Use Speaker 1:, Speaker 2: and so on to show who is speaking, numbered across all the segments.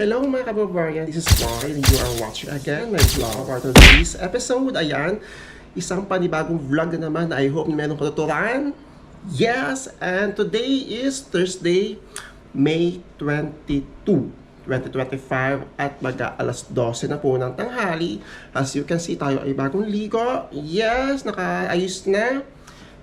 Speaker 1: Hello mga kababayan, this is Lloyd and you are watching again my vlog for today's episode. Ayan, isang panibagong vlog na naman. I hope na meron katuturan. Yes, and today is Thursday, May 22, 2025 at maga alas 12 na po ng tanghali. As you can see, tayo ay bagong ligo. Yes, nakaayos na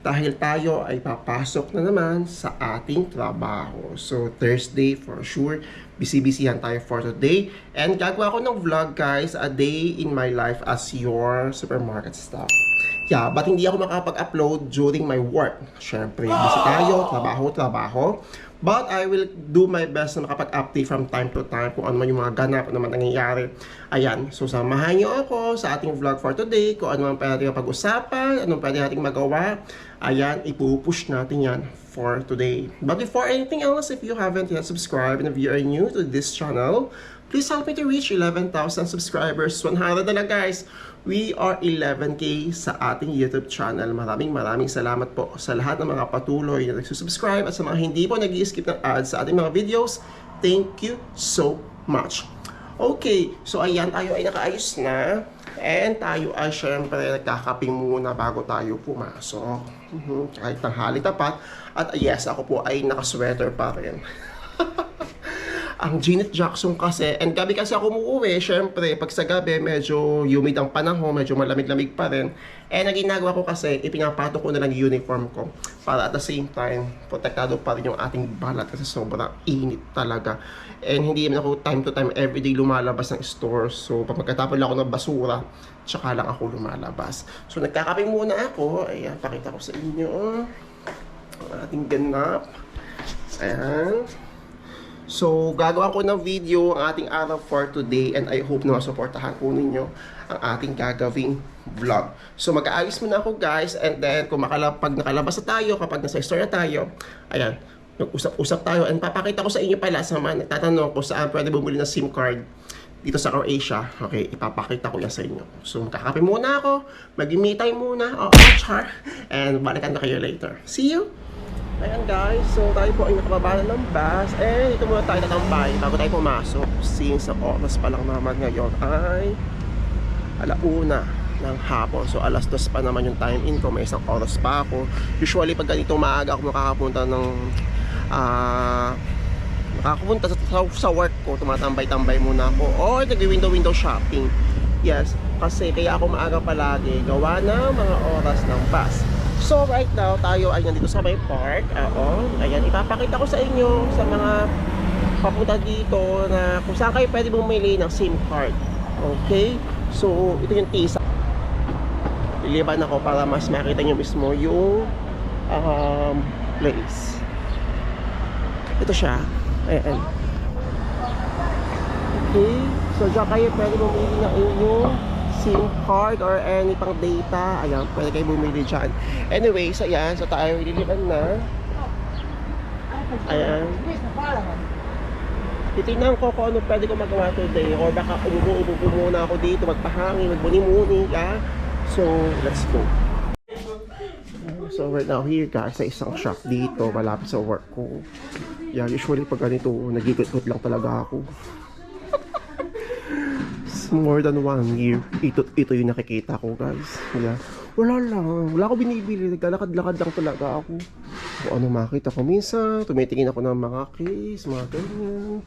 Speaker 1: dahil tayo ay papasok na naman sa ating trabaho. So, Thursday for sure, busy-busyhan tayo for today. And gagawa ko ng vlog guys, a day in my life as your supermarket staff. Yeah, but hindi ako makapag-upload during my work. Siyempre, busy tayo, trabaho, trabaho. But I will do my best na makapag-update from time to time kung ano man yung mga ganap, ano man nangyayari. Ayan, so samahan niyo ako sa ating vlog for today, kung ano man pwede pag-usapan, anong pwede nating magawa. Ayan, ipupush natin yan for today. But before anything else, if you haven't yet subscribed and if you are new to this channel, please help me to reach 11,000 subscribers. 100 na lang guys. We are 11k sa ating YouTube channel. Maraming maraming salamat po sa lahat ng mga patuloy na nagsusubscribe at sa mga hindi po nag skip ng ads sa ating mga videos. Thank you so much. Okay, so ayan tayo ay nakaayos na. And tayo ay syempre nagkakaping muna bago tayo pumasok. Mhm, Kahit tanghali tapat. At yes, ako po ay nakasweater pa rin. ang Janet Jackson kasi, and gabi kasi ako umuwi, syempre, pag sa gabi, medyo humid ang panahon, medyo malamig-lamig pa rin. Eh, ang ginagawa ko kasi, ipinapato ko na lang uniform ko para at the same time, protektado pa rin yung ating balat kasi sobrang init talaga. And hindi naman ako time to time everyday lumalabas ng store. So, pag magkatapon lang ako ng basura, tsaka lang ako lumalabas. So, nagkakape muna ako. Ayan, pakita ko sa inyo. Ang ating ganap. Ayan. So, gagawa ko ng video ang ating araw for today and I hope na masuportahan po ninyo ang ating gagawing vlog. So, mag-aayos muna ako guys and then kung makala, pag nakalabas na tayo, kapag nasa store na tayo, ayan, mag-usap-usap tayo and papakita ko sa inyo pala sa mga nagtatanong ko saan pwede bumili ng SIM card dito sa Croatia. Okay, ipapakita ko yan sa inyo. So, makakape muna ako, mag-me muna, oo, char, and balikan na kayo later. See you! Ayan guys, so tayo po ay nakababa na ng bus. Eh, dito muna tayo tatambay bago tayo pumasok. Since ang oras pa lang naman ngayon ay alauna ng hapon. So alas dos pa naman yung time in ko. May isang oras pa ako. Usually pag ganito maaga ako makakapunta ng ah makakapunta sa, sa, sa work ko, tumatambay-tambay muna ako. Or nag-window-window shopping. Yes, kasi kaya ako maaga palagi gawa ng mga oras ng bus. So right now, tayo ay nandito sa may park. Oo. Ayan, ipapakita ko sa inyo sa mga papunta dito na kung saan kayo pwede bumili ng SIM card. Okay? So, ito yung TISA. Liliban ako para mas makita nyo mismo yung um, place. Ito siya. Ayan. Okay. So, dyan kayo pwede bumili ng inyong SIM card or any pang data. Ayan, pwede kayo bumili dyan. Anyway, so ayan. So, tayo liliban na. Ayan. Titignan ko kung ano pwede ko magawa today or baka umubo-ubo muna ako dito, magpahangin, magbuni-muni, yeah? So, let's go. So, right now here guys, sa isang shop dito, malapit sa work ko. Yeah, usually pag ganito, nagikot-kot lang talaga ako. It's more than one year. Ito, ito yung nakikita ko guys. Yeah. Wala lang. Wala ako binibili. Naglalakad-lakad lang talaga ako. Kung ano makita ko. Minsan, tumitingin ako ng mga case, mga ganyan.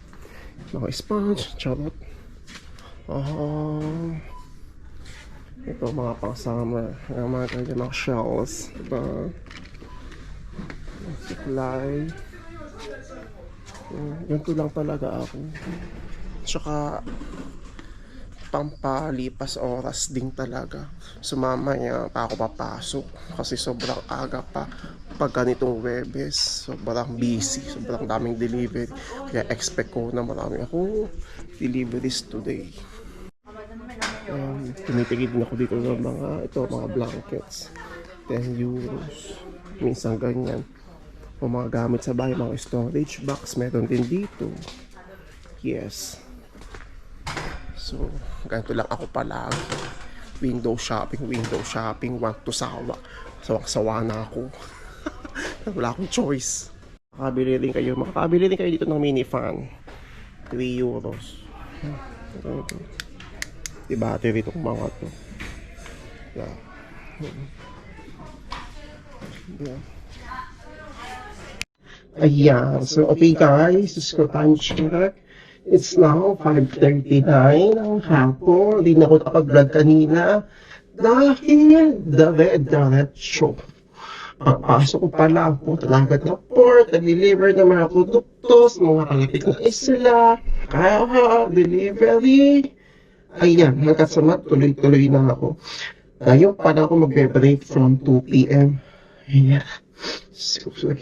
Speaker 1: Mga sponge, charot. Ah. ito mga pang summer. Mga ganyan mga shells. Diba? Supply. Uh, ganito lang talaga ako. Tsaka, pampalipas oras din talaga. So mamaya pa ako papasok kasi sobrang aga pa pag ganitong Webes. Sobrang busy, sobrang daming delivery. Kaya expect ko na marami ako deliveries today. Um, tumitigid din ako dito ng mga ito mga blankets 10 euros minsan ganyan o mga gamit sa bahay mga storage box meron din dito yes So, ganito lang ako palagi. Window shopping, window shopping, want to sawa. Sawang-sawa na ako. Wala akong choice. Makabili din kayo. Makakabili din kayo dito ng mini fan.
Speaker 2: 3 euros. Ito. Di battery itong mga to. Yeah. Yeah. Ayan. So, okay guys. Just go time check. It's now 5.39 ng hapon. Hindi na ako nakapag-vlog kanina. Dahil dire-diretso. Pagpasok ko pala ako talaga ng port, nag-deliver ng mga produkto sa mga kalapit na isla, kaya delivery. Ayan, hanggat sa mat, tuloy-tuloy na ako. Ngayon pa na ako magbe-break from 2 p.m. Ayan.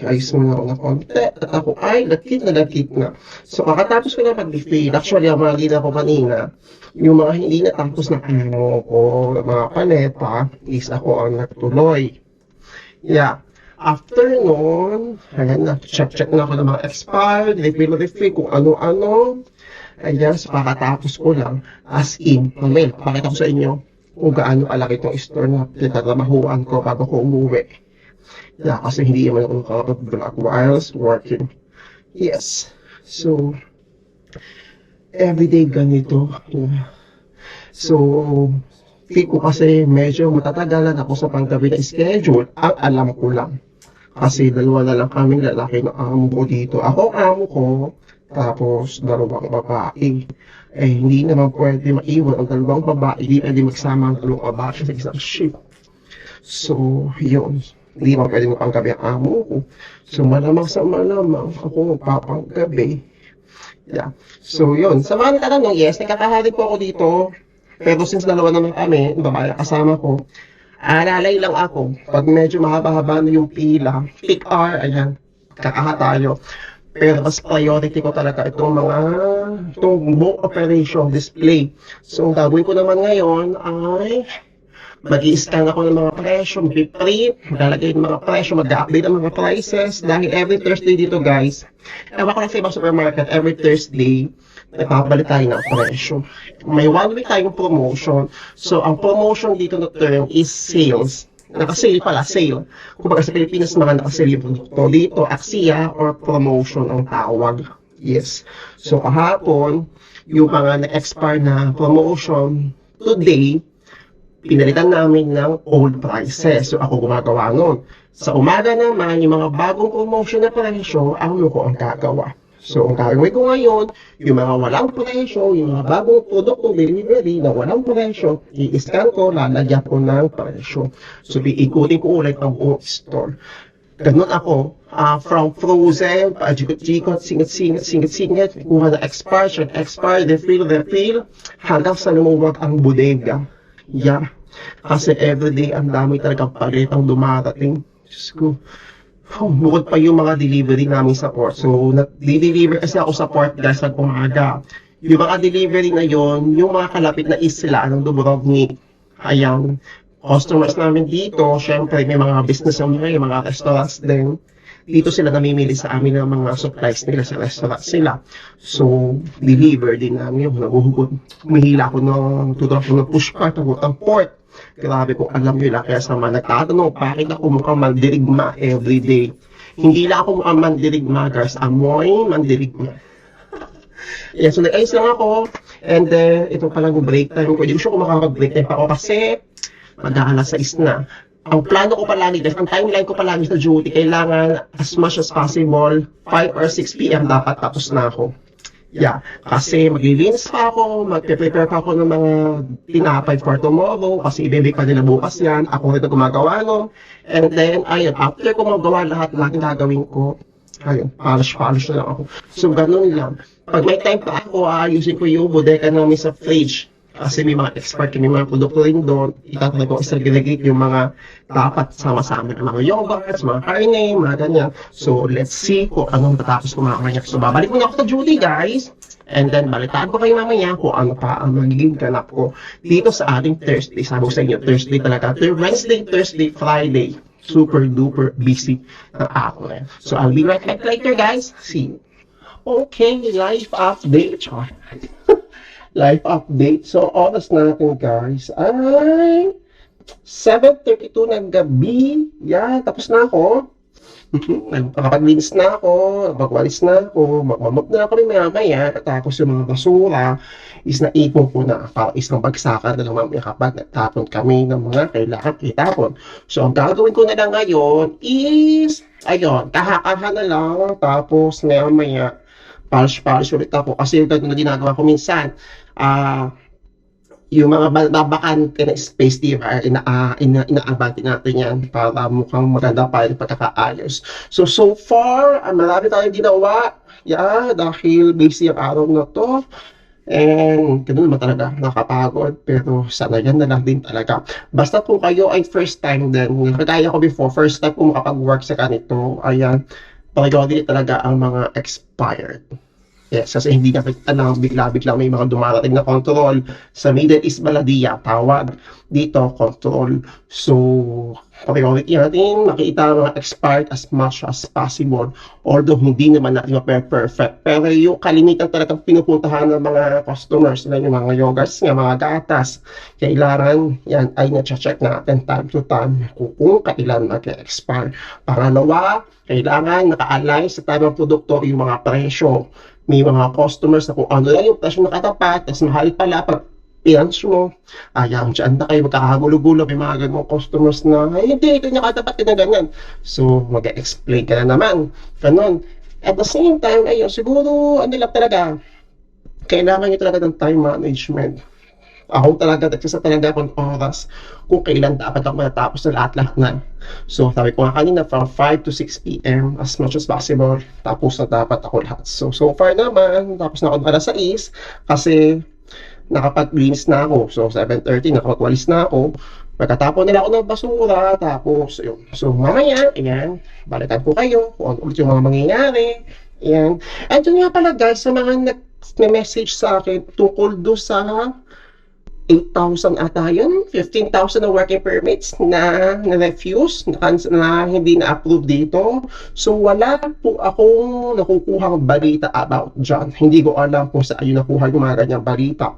Speaker 2: Ayos muna ako ng konti. At ako ay lakit na lakit na. So, kakatapos ko na mag-defeat. Actually, ang mga lina ko kanina, yung mga hindi natapos na ano ko, mga paleta, is ako ang nagtuloy. Yeah. After nun, ayan na, check-check na ako ng mga expired, refill-refill, kung ano-ano. Ayan, so kakatapos ko lang, as in, mamaya, pakita ko sa inyo kung gaano kalaki itong store na pinatatrabahuan ko bago ko umuwi. Yeah, kasi hindi naman ako nakakapag-vlog whilst working. Yes. So, everyday ganito. Yeah. So, feel ko kasi medyo matatagalan ako sa panggabi na schedule. Ang alam ko lang. Kasi dalawa na lang kaming lalaki na amo ko dito. Ako amo ko, tapos dalawang babae. Eh, hindi naman pwede maiwan ang dalawang babae. Hindi pwede magsama ang dalawang babae sa isang shift. So, yun. Hindi naman pwede mapanggabi ang amo ko. So, malamang sa malamang, ako magpapanggabi. Yeah. So, yun. Sa mga nagtatanong, yes, nagkakahari po ako dito. Pero since dalawa naman kami, babae kasama ko, alalay lang ako. Pag medyo mahaba-haba na yung pila, pick R, ayan, kakaha tayo. Pero mas priority ko talaga itong mga, itong buong operation display. So, ang gagawin ko naman ngayon ay mag scan ako ng mga presyo, mag-print, maglalagay ng mga presyo, mag-update ng mga prices. Dahil every Thursday dito guys, ewan ko lang sa ibang supermarket, every Thursday, nagpapalit tayo ng presyo. May one week tayong promotion. So, ang promotion dito na term is sales. Nakasale pala, sale. Kung sa Pilipinas, mga nakasale yung produkto. Dito, aksiya or promotion ang tawag. Yes. So, kahapon, yung mga na-expire na promotion, today, pinalitan namin ng old prices. So, ako gumagawa nun. Sa umaga naman, yung mga bagong promotion na presyo, ang ko ang gagawa. So, ang gagawin ko ngayon, yung mga walang presyo, yung mga bagong produktong delivery na walang presyo, i-scan ko, lalagyan ko ng presyo. So, iikutin ko ulit ang buong store. Ganun ako, ah, from frozen, paajikot-jikot, singit-singit, singit-singit, kuha na expiration, expire, refill, refill, hanggang sa lumuwag ang bodega. Yeah. Kasi everyday, ang dami talagang palitang dumarating. Diyos ko. Oh, bukod pa yung mga delivery namin sa port. So, nag-deliver kasi ako sa port guys pag umaga. Yung mga delivery na yon, yung mga kalapit na isla ng Dubrovnik. Ayan, customers namin dito, syempre may mga business naman may mga restaurants din. Dito sila namimili sa amin ng mga supplies nila sa restaurant sila. So, deliver din namin yung naguhugot. Humihila ako ng tudok ko ng push cart, ng ang port. Grabe kung alam nyo lang, kaya sa mga nagtatanong, bakit ako mukhang mandirigma everyday? Hindi lang ako mukhang mandirigma, guys. Amoy mandirigma. yeah, so nag-ayos lang ako. And then, ito palang break time ko. Hindi ko sure kung makakag-break time pa ako kasi mag-aalas 6 na. Ang plano ko palagi, guys, ang timeline ko palagi sa duty, kailangan as much as possible, 5 or 6 p.m. dapat tapos na ako. Yeah, kasi maglilinis pa ako, magpe-prepare pa ako ng mga tinapay for tomorrow, kasi ibibig pa nila bukas yan, ako rin gumagawa no. And then, ayun, after ko magawa lahat, ng gagawin ko, ayun, polish-polish na lang ako. So, ganun lang. Pag may time pa ako, aayusin ko yung bodega namin sa fridge. Kasi may mga expert, may mga produkto rin doon. Itatry ko segregate yung mga dapat sama-sama ng mga yogurts, mga karne, mga ganyan. So, let's see kung anong tatapos ko mamaya. So, babalik muna ako sa duty, guys. And then, balitaan ko kayo mamaya kung ano pa ang magiging ganap ko dito sa ating Thursday. Sabi ko sa inyo, Thursday talaga. Wednesday, Thursday, Friday. Super duper busy na ako ngayon. So, I'll be right back later, guys. See you. Okay, life update. Char. Life update. So, oras natin, guys, ay 7.32 ng gabi. Yan, tapos na ako. Nakapag-linis na ako, magwalis na ako, magmamap na ako rin maya-maya. Tapos yung mga basura is naipon ko na para isang bagsakan na lang mamaya kapag natapon kami ng mga kailangan itapon. So, ang gagawin ko na lang ngayon is, ayun, kahakaha na lang. Tapos maya-maya, polish-polish ulit ako. Kasi ganun na ginagawa ko minsan, ah, yung mga ba- babakante na space, di ba, ina, uh, ina, inaabante natin yan para mukhang maganda pa yung pagkakaayos. So, so far, ah, marami tayong ginawa. Yeah, dahil busy ang araw na to. And ganun naman talaga, nakapagod. Pero sana yan na lang din talaga. Basta kung kayo ay first time din, kagaya ko before, first time ko makapag-work sa ganito, ayan, priority talaga ang mga expired. Yes, kasi hindi natin alam, bigla-bigla may mga dumarating na control. Sa Middle East Baladia, tawag dito, control. So, priority natin, makita mga expired as much as possible. Although, hindi naman natin ma-perfect. Pero yung kalimitan talagang pinupuntahan ng mga customers, na yung mga yogurts nga, mga gatas, kailangan yan ay na-check natin time to time kung, kung kailan mag-expire. Pangalawa, kailangan naka-align sa tamang produkto yung mga presyo may mga customers na kung ano lang yung presyo nakatapat, tapos mahal pala pag pinans mo, ayang dyan na kayo magkakagulo-gulo, may mga ganong customers na, ay hindi, ito yung nakatapat, na ganyan. So, mag-explain ka na naman. Ganon. At the same time, ayun, siguro, ano lang talaga, kailangan nyo talaga ng time management. Ako talaga, nagsasa talaga akong oras kung kailan dapat ako matapos na lahat-lahat na. So, sabi ko nga kanina, from 5 to 6 p.m. as much as possible, tapos na dapat ako lahat. So, so far naman, tapos na ako alas 6 kasi nakapag-linis na ako. So, 7.30, nakapagwalis na ako. Pagkatapon nila ako ng basura, tapos, yun. So, mamaya, ayan, balikan ko kayo kung ano ulit yung mga mangyayari. Ayan. And yun nga pala guys, sa mga nag-message sa akin tungkol do sa 8,000 ata yun, 15,000 na working permits na na-refuse, na, na hindi na-approve dito. So, wala po akong nakukuhang balita about dyan. Hindi ko alam kung saan yun nakuha yung mga ganyang balita.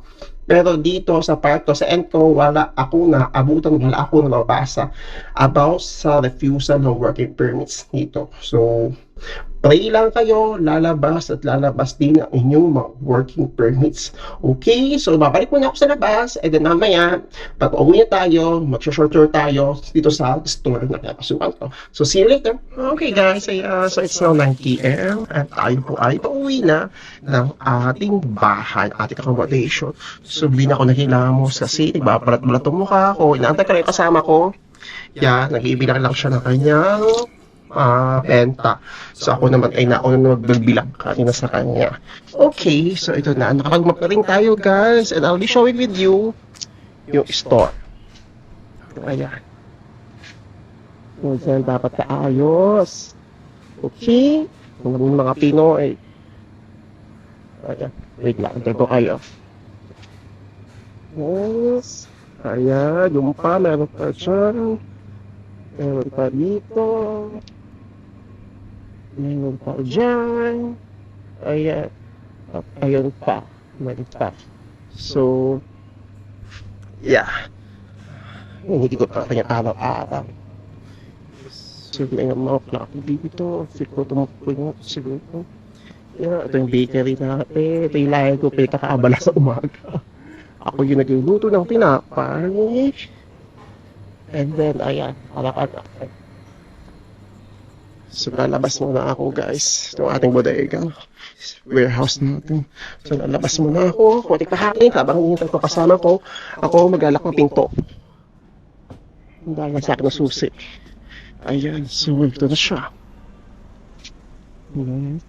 Speaker 2: Pero dito sa part to, sa end ko, wala ako na abutan, wala ako na nabasa about sa refusal ng working permits dito. So, pray lang kayo, lalabas at lalabas din ang inyong mga working permits. Okay, so babalik muna ako sa labas, and then mamaya, pag uwi na tayo, mag-short tour tayo dito sa store na pinapasukan ko. So, see you later. Okay guys, ay, uh, so it's now 9pm at tayo po ay pauwi na ng ating bahay, ating accommodation. So, na ako naghilamos kasi nagbabalat-balat ang mukha ko. Inaantay ko lang yung kasama ko. Yeah, nag-iibilang lang siya ng kanyang benta. So ako naman ay nauna na magbibilang kanina sa kanya. Okay, so ito na. Nakapag-map na tayo guys and I'll be showing with you yung store. Ayan. Kung saan dapat kaayos. Okay. Kung mga Pinoy. Ayan. Wait lang. Ito kayo. Yes. Ayan. Yung pa. Meron pa dyan. Meron pa dito. Meron pa dyan. Ayan. Ayun pa. Meron pa. So, yeah. Hindi ko pa kanya araw-araw. So, may mga plako dito. Siguro tumukoy nga siguro. Yeah, ito yung bakery natin. Ito yung lahat ko pinakakaabala sa umaga. Ako yung nagluluto ng tinapay. And then, ayan, alak-alak. So, lalabas muna ako, guys. Itong ating bodega. Warehouse natin. So, lalabas muna ako. Kunti kahapin, habang hinihintay ko kasama ko, ako maglalak ng pinto. Ang dahil sa akin na susi. Ayan, so ito na siya. Ayan.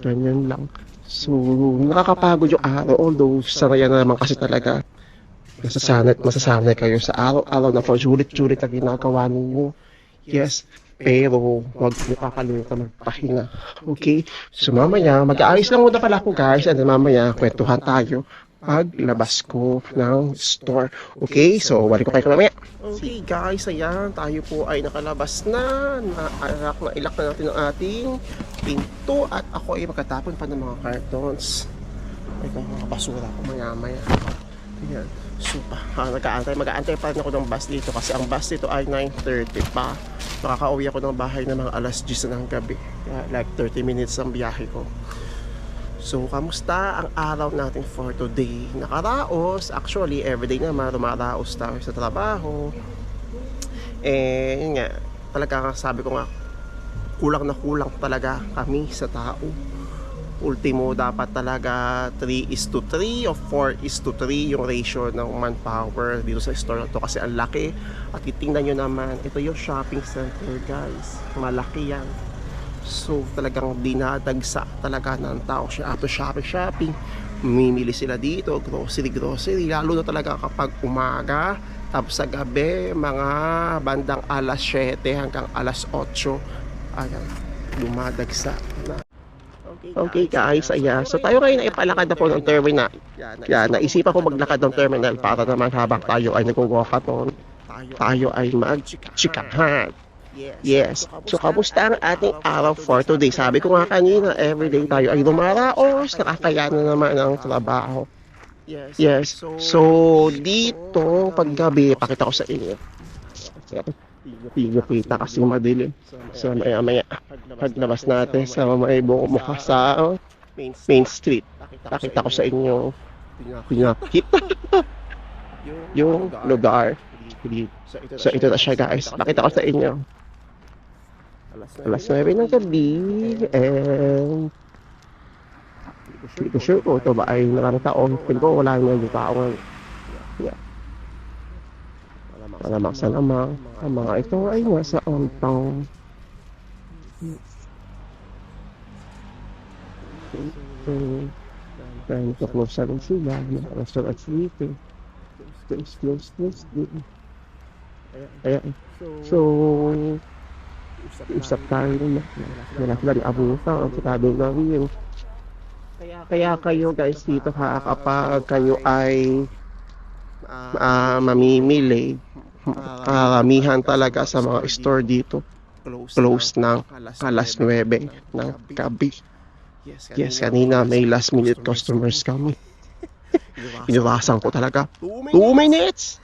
Speaker 2: Ganyan lang. So, nakakapagod yung araw. Although, saraya na naman kasi talaga. Masasanay, masasanay kayo sa araw-araw na paulit-ulit na ginagawa ninyo. Yes, pero wag mo kakalimutan magpahinga. Okay? So mamaya, mag-aayos lang muna pala ako guys. And mamaya, kwentuhan tayo paglabas ko ng store. Okay? So, balik ko kayo mamaya. Okay guys, ayan. Tayo po ay nakalabas na. Naalak na ilak na natin ang ating pinto. At ako ay magkatapon pa ng mga cartons. Ay, mga basura ko maya maya. Ayan. So, ah, nag-aantay. Mag-aantay pa rin ako ng bus dito kasi ang bus dito ay 9.30 pa. Makakauwi ako ng bahay ng mga alas 10 na ng gabi. Like 30 minutes ang biyahe ko. So, kamusta ang araw natin for today? Nakaraos. Actually, everyday naman, rumaraos tayo sa trabaho. Eh, yun nga, talaga sabi ko nga, kulang na kulang talaga kami sa tao. Ultimo, dapat talaga 3 is to 3 o 4 is to 3 yung ratio ng manpower dito sa store na to kasi ang laki. At titingnan nyo naman, ito yung shopping center guys. Malaki yan. So talagang dinadagsa talaga ng tao siya after shopping shopping. Mimili sila dito, grocery grocery. Lalo na talaga kapag umaga, tapos sa gabi, mga bandang alas 7 hanggang alas 8. Ayan, dumadagsa na. Okay guys, ayan. So tayo ngayon ay palakad na po ng terminal. Yan, naisipan ko maglakad ng terminal para naman habang tayo ay nag-walkathon, tayo ay mag-chikahan. Yes. So, kamusta ang ating araw for today? Sabi ko nga kanina, everyday tayo ay lumaraos, nakakaya na naman ang trabaho. Yes. So, dito, paggabi, pakita ko sa inyo. Tigo kita kasi madilim. So, maya maya, paglabas natin sa may buong mukha sa Main Street. Pakita ko sa inyo, pinakita yung lugar. So, ito na siya guys. Pakita ko sa inyo. Alas 9 ng gabi and hindi ko sure kung ito ba ay tao. Pili ko wala na yung tao ngayon. Yeah. Malamang sa lamang. Ang mga ito ay nasa ontong. Dahil ito close na rin sila. Mga restaurants dito. Close, close, close dito. Ayan. So, usap tayo na. Wala sila ni abutan ang sinabi namin. Kaya kayo guys dito ha, kapag kayo ay ah, mamimili, karamihan talaga sa mga store dito, close ng alas 9 ng gabi. Yes, kanina may last minute customers kami. Iniwasan ko talaga. 2 minutes!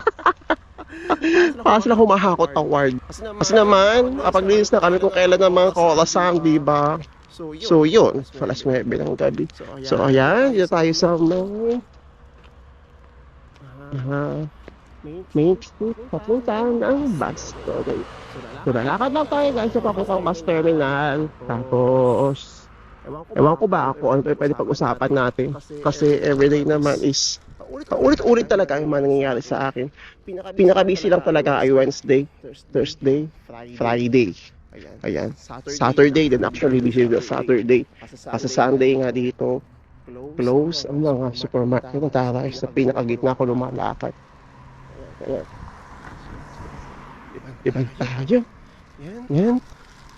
Speaker 2: Para sila humahakot award. Kasi naman, kapag-release na kami kung kailan naman korasang, di ba? So, yun. Alas 9 ng gabi. So, ayan. Dito tayo sa may... Uh, Main Street. Papunta ng bus. Okay. So, lalakad lang tayo guys sa papuntang bus terminal. Tapos, ewan ko ba ako ano pwede pag-usapan natin. Kasi everyday naman is paulit-ulit talaga ang mga nangyayari sa akin. Pinaka-busy lang talaga ay Wednesday, Thursday, Friday. Ayan. Saturday din actually busy sa Saturday. Kasi Sunday nga dito, close ang mga supermarket ng taray sa pinakagitna ko lumalakad. Ayan. Ibang tayo. Yan.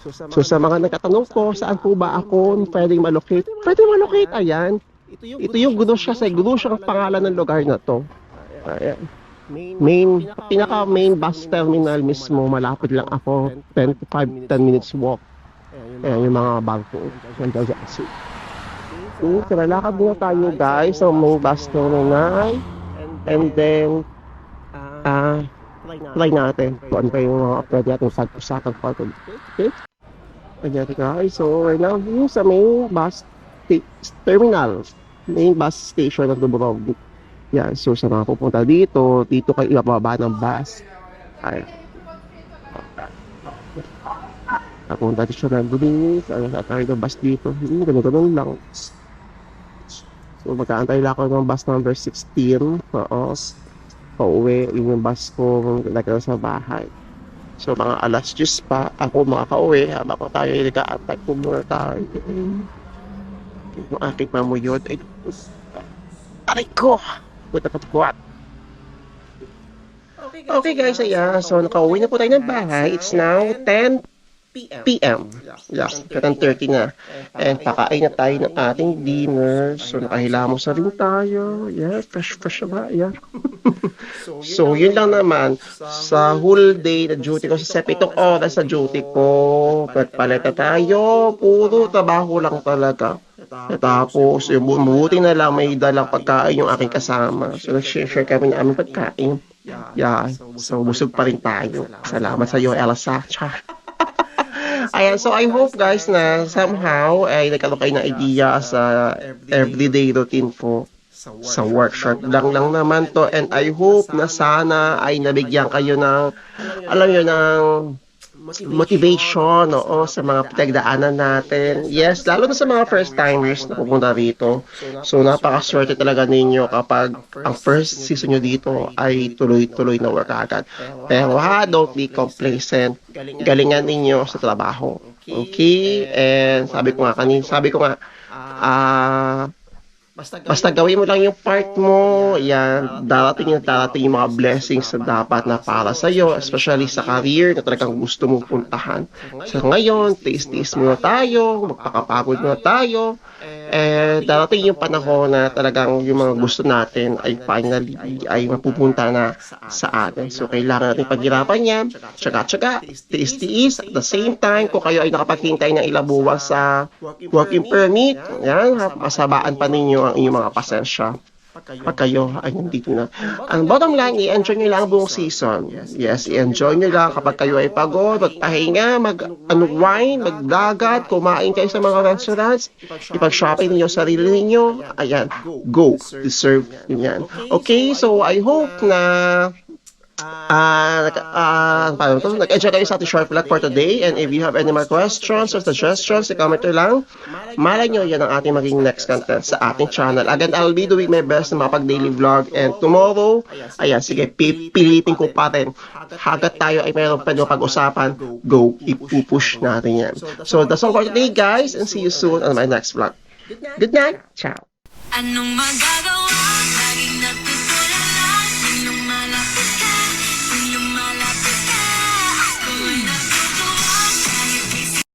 Speaker 2: So sa mga nagtatanong ko, saan po ba ako pwedeng malocate? Pwede malocate, ayan. Ito yung Grusya sa Grusya ang pangalan ng lugar na to. Ayan. Main, pinaka main bus terminal mismo, malapit lang ako, 10 to 5, 10 minutes walk. Ayan yung mga bangko. Nandiyan sa exit. So, tara, lakad muna tayo guys sa main bus terminal. And then, try natin kung ano pa yung mga pwede natin pag-usapan pa ito. Okay? Ayan guys, so right now, yung sa main bus terminal, main bus station ng Dubrovnik. Yan, so sa mga pupunta dito, dito kayo ibababa ng bus. Ay. Napunta dito siya ng Dubinis, ano sa ng bus dito. Hmm, ganun-ganun lang. So magkaantay lang ako ng bus number 16. Oo. Pauwi, yun yung bus ko nagkaroon sa bahay. So mga alas 10 pa, ako makaka-uwi habang ko tayo nag-aantay po muna tayo. Yung aking mamuyod ay Aray ko! Puta ka buwat. Okay guys, ayan. So nakauwi na po tayo ng bahay. It's now 10 p.m. Yeah, 10.30 na. And pakain na tayo ng ating dinner. So nakahilamos na rin tayo. Yeah, fresh fresh na ba? Yeah. so yun lang naman. Sa whole day na duty ko, sa pitong oras sa duty ko, nagpaleta tayo. Puro trabaho lang talaga. Tapos, yung bu- mabuti na lang may dalang pagkain yung aking kasama. So, nag-share kami ng aming pagkain. Yeah, so busog pa rin tayo. Salamat sa iyo, Elsa. Char. Ayan, so I hope guys na somehow ay nagkaroon kayo ng idea sa everyday routine po sa workshop. Lang lang naman to and I hope na sana ay nabigyan kayo ng alam nyo ng motivation oo, sa mga pinagdaanan natin. Yes, lalo na sa mga first timers na pupunta rito. So napakaswerte talaga ninyo kapag ang first season nyo dito ay tuloy-tuloy na work agad. Pero ha, don't be complacent. Galingan ninyo sa trabaho. Okay? And sabi ko nga kanina, sabi ko nga, ah, Basta gawin mo. lang yung part mo, yan, darating yung darating yung mga blessings na dapat na para sa iyo, especially sa career na talagang gusto mo puntahan. So ngayon, taste-taste muna tayo, magpakapagod muna tayo, eh, darating yung panahon na talagang yung mga gusto natin ay finally ay mapupunta na sa atin. So kailangan natin paghirapan yan, tsaga-tsaga, tiis-tiis, at the same time, kung kayo ay nakapaghintay ng ilang buwan sa working permit, yan, masabaan pa ninyo ang inyong mga pasensya pag kayo ay nandito na. Ang bottom line, i-enjoy nyo lang ang buong season. Yes, i-enjoy nyo lang. Kapag kayo ay pagod, magpahinga, mag-unwind, magdagat, kumain kayo sa mga restaurants, ipag-shopping ninyo sa sarili ninyo, ayan, go, deserve nyo yan. Okay, so I hope na uh, uh, paano to? Nag-enjoy kayo sa ating short vlog for today and if you have any more questions or suggestions, i-comment lang. Malay nyo, yan ang ating maging next content sa ating channel. Again, I'll be doing my best na mapag-daily vlog and tomorrow, ayan, sige, pipilitin ko pa rin. Hagat tayo ay mayroon pa pag-usapan, go, ipupush natin yan. So, that's all for today, guys, and see you soon on my next vlog. Good night. Ciao.
Speaker 3: Anong magagawa